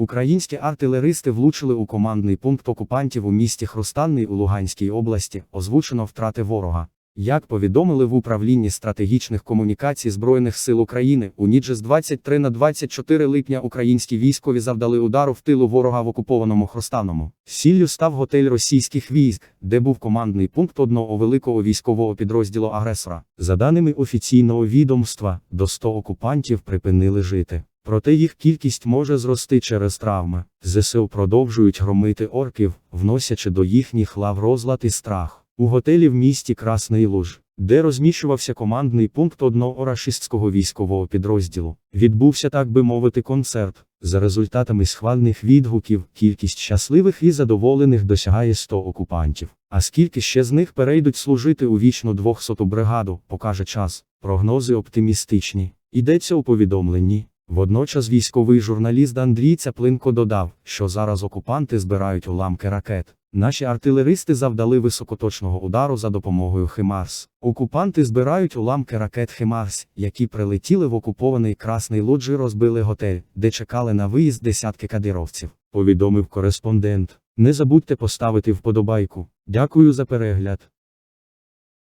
Українські артилеристи влучили у командний пункт окупантів у місті Хрустанний у Луганській області, озвучено втрати ворога. Як повідомили в управлінні стратегічних комунікацій Збройних сил України, у ніч з 23 на 24 липня українські військові завдали удару в тилу ворога в окупованому Хростаному. Сіллю став готель російських військ, де був командний пункт одного великого військового підрозділу агресора. За даними офіційного відомства, до 100 окупантів припинили жити. Проте їх кількість може зрости через травми. ЗСУ продовжують громити орків, вносячи до їхніх лав розлад і страх. У готелі в місті Красний Луж, де розміщувався командний пункт одного рашистського військового підрозділу, відбувся, так би мовити, концерт. За результатами схвальних відгуків, кількість щасливих і задоволених досягає 100 окупантів. А скільки ще з них перейдуть служити у вічну 200-ту бригаду, покаже час. Прогнози оптимістичні. Йдеться у повідомленні. Водночас військовий журналіст Андрій Цяплинко додав, що зараз окупанти збирають уламки ракет. Наші артилеристи завдали високоточного удару за допомогою Химарс. Окупанти збирають уламки ракет Химарс, які прилетіли в окупований Красний Луч і розбили готель, де чекали на виїзд десятки кадировців. Повідомив кореспондент. Не забудьте поставити вподобайку. Дякую за перегляд.